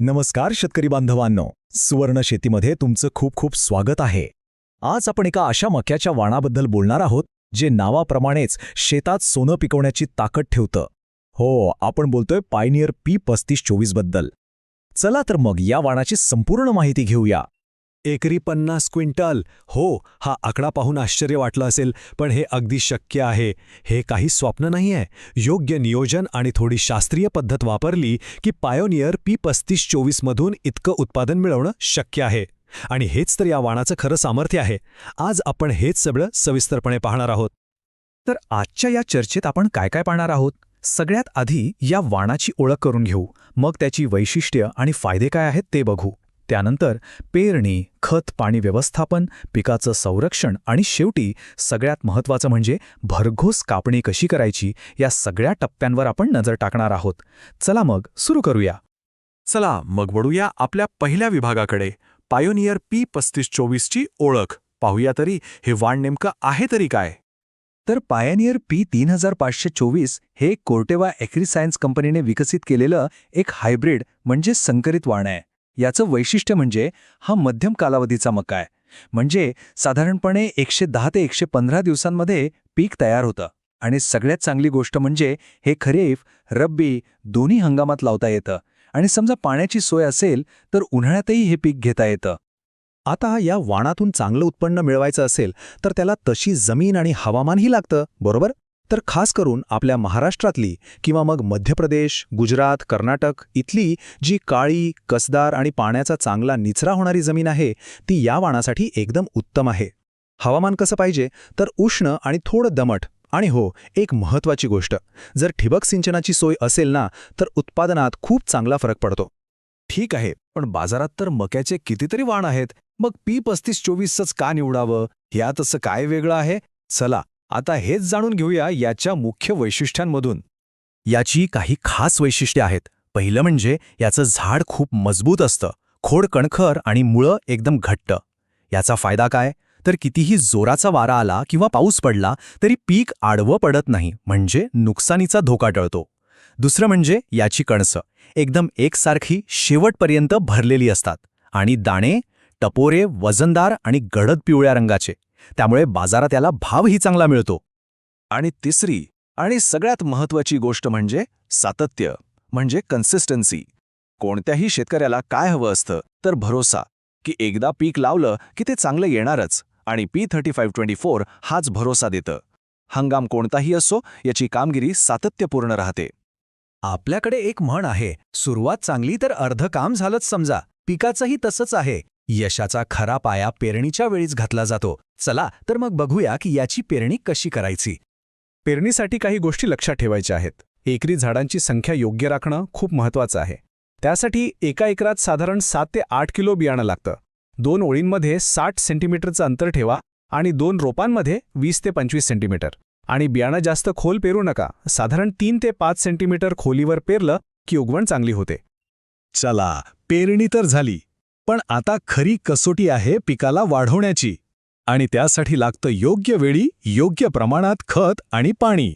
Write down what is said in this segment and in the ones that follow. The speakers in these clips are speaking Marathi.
नमस्कार शेतकरी बांधवांनो सुवर्ण शेतीमध्ये तुमचं खूप खूप स्वागत आहे. आज आपण एका अशा मक्याच्या वाणाबद्दल बोलणार आहोत जे नावाप्रमाणेच शेतात सोनं पिकवण्याची ताकद ठेवतं. हो आपण बोलतोय पायनियर पी पस्तीस चोवीसबद्दल चला तर मग या वाणाची संपूर्ण माहिती घेऊया. एकरी पन्नास क्विंटल. हो हा आकडा पाहून आश्चर्य वाटलं असेल पण हे अगदी शक्य आहे. हे काही स्वप्न नाही आहे योग्य नियोजन आणि थोडी शास्त्रीय पद्धत वापरली की पायोनियर पी पस्तीस चोवीसमधून इतकं उत्पादन मिळवणं शक्य आहे. आणि हेच तर या वाणाचं खरं सामर्थ्य आहे. आज आपण हेच सगळं सविस्तरपणे पाहणार आहोत. तर आजच्या या चर्चेत आपण काय काय पाहणार आहोत? सगळ्यात आधी या वाणाची ओळख करून घेऊ. मग त्याची वैशिष्ट्य आणि फायदे काय आहेत ते बघू. त्यानंतर पेरणी खत पाणी व्यवस्थापन पिकाचं संरक्षण आणि शेवटी सगळ्यात महत्त्वाचं म्हणजे भरघोस कापणी कशी करायची या सगळ्या टप्प्यांवर आपण नजर टाकणार आहोत. चला मग सुरू करूया. चला मग वळूया आपल्या पहिल्या विभागाकडे. पायोनियर पी पस्तीस चोवीसची ओळख. पाहूया तरी हे वाण नेमकं आहे तरी काय? तर पायनियर पी तीन हजार पाचशे चोवीस हे कोर्टेवा ॲग्रीसायन्स कंपनीने विकसित केलेलं एक हायब्रिड म्हणजे संकरित वाण आहे. याचं वैशिष्ट्य म्हणजे हा मध्यम कालावधीचा मका आहे. म्हणजे साधारणपणे एकशे दहा ते एकशे पंधरा दिवसांमध्ये पीक तयार होतं. आणि सगळ्यात चांगली गोष्ट म्हणजे हे खरीफ रब्बी दोन्ही हंगामात लावता येतं. आणि समजा पाण्याची सोय असेल तर उन्हाळ्यातही हे पीक घेता येतं. आता या वाणातून चांगलं उत्पन्न मिळवायचं असेल तर त्याला तशी जमीन आणि हवामानही लागतं बरोबर? तर खास करून आपल्या महाराष्ट्रातली किंवा मग मध्य प्रदेश गुजरात कर्नाटक इथली जी काळी कसदार आणि पाण्याचा चांगला निचरा होणारी जमीन आहे ती या वाणासाठी एकदम उत्तम आहे. हवामान कसं पाहिजे? तर उष्ण आणि थोडं दमट. आणि हो एक महत्त्वाची गोष्ट. जर ठिबक सिंचनाची सोय असेल ना तर उत्पादनात खूप चांगला फरक पडतो. ठीक आहे पण बाजारात तर मक्याचे कितीतरी वाण आहेत. मग पी पस्तीस चोवीसच का निवडावं? यात असं काय वेगळं आहे? चला आता हेच जाणून घेऊया याच्या मुख्य वैशिष्ट्यांमधून. याची काही खास वैशिष्ट्ये आहेत. पहिलं म्हणजे याचं झाड खूप मजबूत असतं. खोड कणखर आणि मुळं एकदम घट्ट. याचा फायदा काय? तर कितीही जोराचा वारा आला किंवा पाऊस पडला तरी पीक आडवं पडत नाही म्हणजे नुकसानीचा धोका टळतो. दुसरं म्हणजे याची कणसं. एकदम एकसारखी शेवटपर्यंत भरलेली असतात. आणि दाणे टपोरे वजनदार आणि गडद पिवळ्या रंगाचे. त्यामुळे बाजारात त्याला भावही चांगला मिळतो. आणि तिसरी आणि सगळ्यात महत्वाची गोष्ट म्हणजे सातत्य म्हणजे कन्सिस्टन्सी कोणत्याही शेतकऱ्याला काय हवं असतं तर भरोसा. की एकदा पीक लावलं की ते चांगलं येणारच आणि P thirty five twenty four हाच भरोसा देतं. हंगाम कोणताही असो याची कामगिरी सातत्यपूर्ण राहते. आपल्याकडे एक म्हण आहे सुरुवात चांगली तर अर्ध काम झालंच समजा पिकाचंही तसंच आहे. यशाचा खरा पाया पेरणीच्या वेळीच घातला जातो. चला तर मग बघूया की याची पेरणी कशी करायची. पेरणीसाठी काही गोष्टी लक्षात ठेवायच्या आहेत. एकरी झाडांची संख्या योग्य राखणं खूप महत्वाचं आहे. त्यासाठी एका एकरात साधारण सात ते आठ किलो बियाणं लागतं. दोन ओळींमध्ये साठ सेंटीमीटरचं अंतर ठेवा आणि दोन रोपांमध्ये वीस ते पंचवीस सेंटीमीटर. आणि बियाणं जास्त खोल पेरू नका. साधारण तीन ते पाच सेंटीमीटर खोलीवर पेरलं की उगवण चांगली होते. चला पेरणी तर झाली. पण आता खरी कसोटी आहे पिकाला वाढवण्याची. आणि त्यासाठी लागतं योग्य वेळी योग्य प्रमाणात खत आणि पाणी.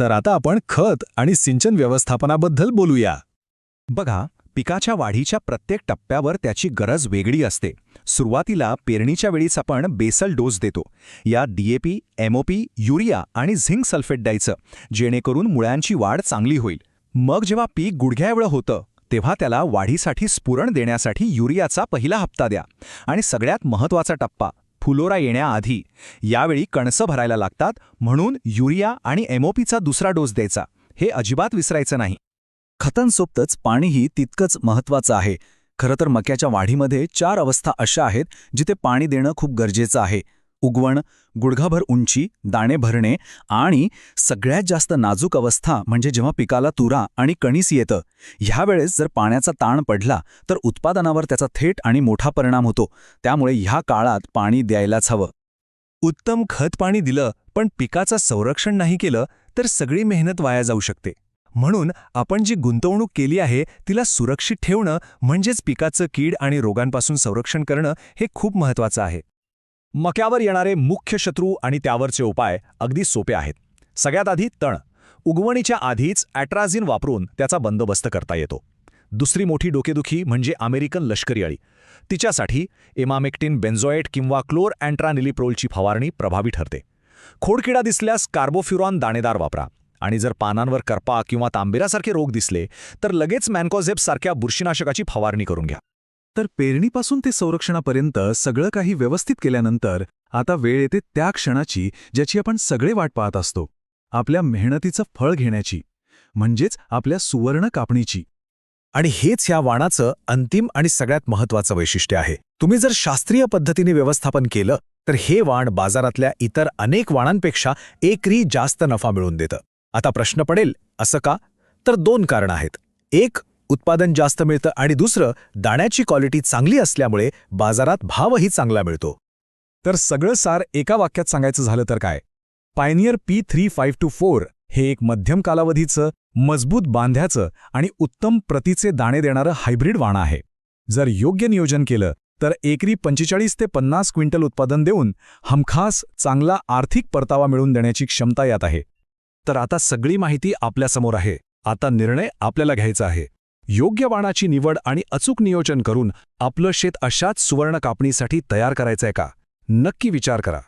तर आता आपण खत आणि सिंचन व्यवस्थापनाबद्दल बोलूया. बघा पिकाच्या वाढीच्या प्रत्येक टप्प्यावर त्याची गरज वेगळी असते. सुरुवातीला पेरणीच्या वेळीच आपण बेसल डोस देतो. या डीएपी एमओपी युरिया आणि झिंक सल्फेट द्यायचं जेणेकरून मुळ्यांची वाढ चांगली होईल. मग जेव्हा पीक गुडघ्याएवढं होतं तेव्हा त्याला वाढीसाठी स्फुरण देण्यासाठी युरियाचा पहिला हप्ता द्या. आणि सगळ्यात महत्त्वाचा टप्पा फुलोरा येण्याआधी. यावेळी कणसं भरायला लागतात म्हणून युरिया आणि एमओपीचा दुसरा डोस द्यायचा. हे अजिबात विसरायचं नाही. खतांसोबतच पाणीही तितकंच महत्त्वाचं आहे. खरं तर मक्याच्या वाढीमध्ये चार अवस्था अशा आहेत जिथे पाणी देणं खूप गरजेचं आहे. उगवण गुडघाभर उंची दाणे भरणे आणि सगळ्यात जास्त नाजूक अवस्था म्हणजे जेव्हा पिकाला तुरा आणि कणीस येतं ह्यावेळेस जर पाण्याचा ताण पडला तर उत्पादनावर त्याचा थेट आणि मोठा परिणाम होतो. त्यामुळे ह्या काळात पाणी द्यायलाच हवं. उत्तम खत पाणी दिलं पण पिकाचं संरक्षण नाही केलं तर सगळी मेहनत वाया जाऊ शकते. म्हणून आपण जी गुंतवणूक केली आहे तिला सुरक्षित ठेवणं म्हणजेच पिकाचं कीड आणि रोगांपासून संरक्षण करणं हे खूप महत्वाचं आहे. मक्यावर येणारे मुख्य शत्रू आणि त्यावरचे उपाय अगदी सोपे आहेत. सगळ्यात आधी तण. उगवणीच्या आधीच ॲट्राझिन वापरून त्याचा बंदोबस्त करता येतो. दुसरी मोठी डोकेदुखी म्हणजे अमेरिकन लष्करी अळी. तिच्यासाठी एमामेक्टिन बेन्झॉएट किंवा क्लोर अँट्रानिलिप्रोलची फवारणी प्रभावी ठरते. खोडकिडा दिसल्यास कार्बोफ्युरॉन दाणेदार वापरा आणि जर पानांवर करपा किंवा तांबेरासारखे रोग दिसले तर लगेच मॅन्कोझेप्स बुरशीनाशकाची फवारणी करून घ्या. तर पेरणीपासून ते संरक्षणापर्यंत सगळं काही व्यवस्थित केल्यानंतर आता वेळ येते त्या क्षणाची ज्याची आपण सगळे वाट पाहत असतो. आपल्या मेहनतीचं फळ घेण्याची म्हणजेच आपल्या सुवर्ण कापणीची. आणि हेच ह्या वाणाचं अंतिम आणि सगळ्यात महत्वाचं वैशिष्ट्य आहे. तुम्ही जर शास्त्रीय पद्धतीने व्यवस्थापन केलं तर हे वाण बाजारातल्या इतर अनेक वाणांपेक्षा एकरी जास्त नफा मिळवून देतं. आता प्रश्न पडेल असं का? तर दोन कारणं आहेत. एक उत्पादन जास्त मिळतं आणि दुसरं दाण्याची क्वालिटी चांगली असल्यामुळे बाजारात भावही चांगला मिळतो. तर सगळं सार एका वाक्यात सांगायचं झालं तर काय? Pioneer P three five two four हे एक मध्यम कालावधीचं मजबूत बांध्याचं आणि उत्तम प्रतीचे दाणे देणारं हायब्रिड वाण आहे. जर योग्य नियोजन केलं तर एकरी पंचेचाळीस ते पन्नास क्विंटल उत्पादन देऊन हमखास चांगला आर्थिक परतावा मिळवून देण्याची क्षमता यात आहे. तर आता सगळी माहिती आपल्यासमोर आहे. आता निर्णय आपल्याला घ्यायचा आहे. योग्य वाणाची निवड आणि अचूक नियोजन करून आपलं शेत अशाच सुवर्ण कापणीसाठी तयार करायचंय का? नक्की विचार करा.